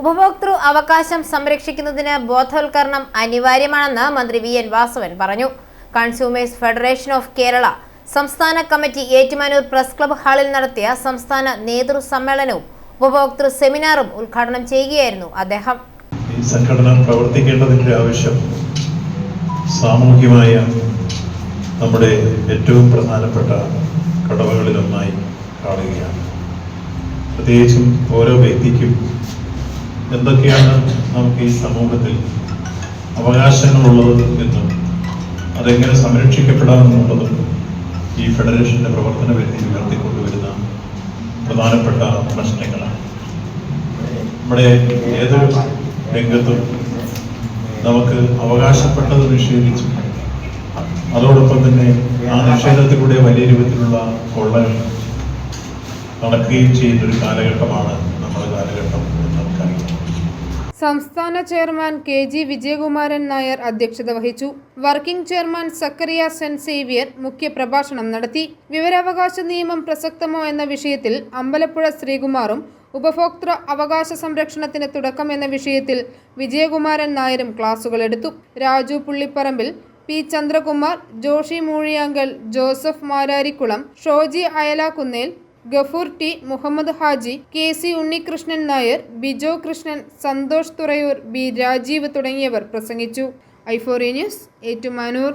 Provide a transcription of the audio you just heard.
ഉപഭോക്തൃ അവകാശം സംരക്ഷിക്കുന്നതിന് ബോധവൽക്കരണം അനിവാര്യമാണെന്ന് മന്ത്രി വി എൻ വാസവൻ പറഞ്ഞു. കൺസ്യൂമേഴ്സ് ഫെഡറേഷൻ ഓഫ് കേരള സംസ്ഥാന കമ്മിറ്റി ഏറ്റുമാനൂർ പ്രസ് ക്ലബ് ഹാളിൽ നടത്തിയ സംസ്ഥാന നേതൃ സമ്മേളനവും ഉപഭോക്തൃ സെമിനാറും ഉദ്ഘാടനം ചെയ്യുകയായിരുന്നു അദ്ദേഹം. ഈ സംഘടന പ്രവർത്തിക്കേണ്ടതിന്റെ ആവശ്യം സാമൂഹ്യമായ നമ്മുടെ ഏറ്റവും പ്രധാനപ്പെട്ട കടവകളിലൊന്നായി കാണുകയാണ്. പ്രത്യേകിച്ചും ഓരോ വ്യക്തിക്കും എന്തൊക്കെയാണ് നമുക്ക് ഈ സമൂഹത്തിൽ അവകാശങ്ങളുള്ളത് എന്നും അതെങ്ങനെ സംരക്ഷിക്കപ്പെടാമെന്നുള്ളതും ഈ ഫെഡറേഷന്റെ പ്രവർത്തന പരിധി ഉയർത്തിക്കൊണ്ടുവരുന്ന പ്രധാനപ്പെട്ട പ്രശ്നങ്ങളാണ്. നമ്മുടെ ഏതൊരു രംഗത്തും നമുക്ക് അവകാശപ്പെട്ടത് നിഷേധിച്ചു. അതോടൊപ്പം തന്നെ ആ നിഷേധത്തിലൂടെ വലിയ രൂപത്തിലുള്ള കൊള്ളകൾ നടക്കുകയും ചെയ്യുന്ന ഒരു കാലഘട്ടമാണ് നമ്മുടെ കാലഘട്ടം. സംസ്ഥാന chairman K G Vijayakumaran Nair അധ്യക്ഷത വഹിച്ചു. Working chairman Zacharia saint Xavier മുഖ്യപ്രഭാഷണം നടത്തി. വിവരാവകാശ നിയമം പ്രസക്തമോ എന്ന വിഷയത്തിൽ അമ്പലപ്പുഴ ശ്രീകുമാറും ഉപഭോക്തൃ അവകാശ സംരക്ഷണത്തിന് തുടക്കം എന്ന വിഷയത്തിൽ വിജയകുമാരൻ നായരും ക്ലാസുകൾ എടുത്തു. Raju Pullipparambil P Chandrakumar Joshy Moozhiyankal Joseph Mararikulam Shoji Ayalakkunnel Gafoor T. Muhammad Haji K. C. Unnikrishnan Nair Bijo Krishnan Santhosh Thurayur B. Rajeev തുടങ്ങിയവർ പ്രസംഗിച്ചു. ഐഫോറി ന്യൂസ് ഏറ്റുമാനൂർ.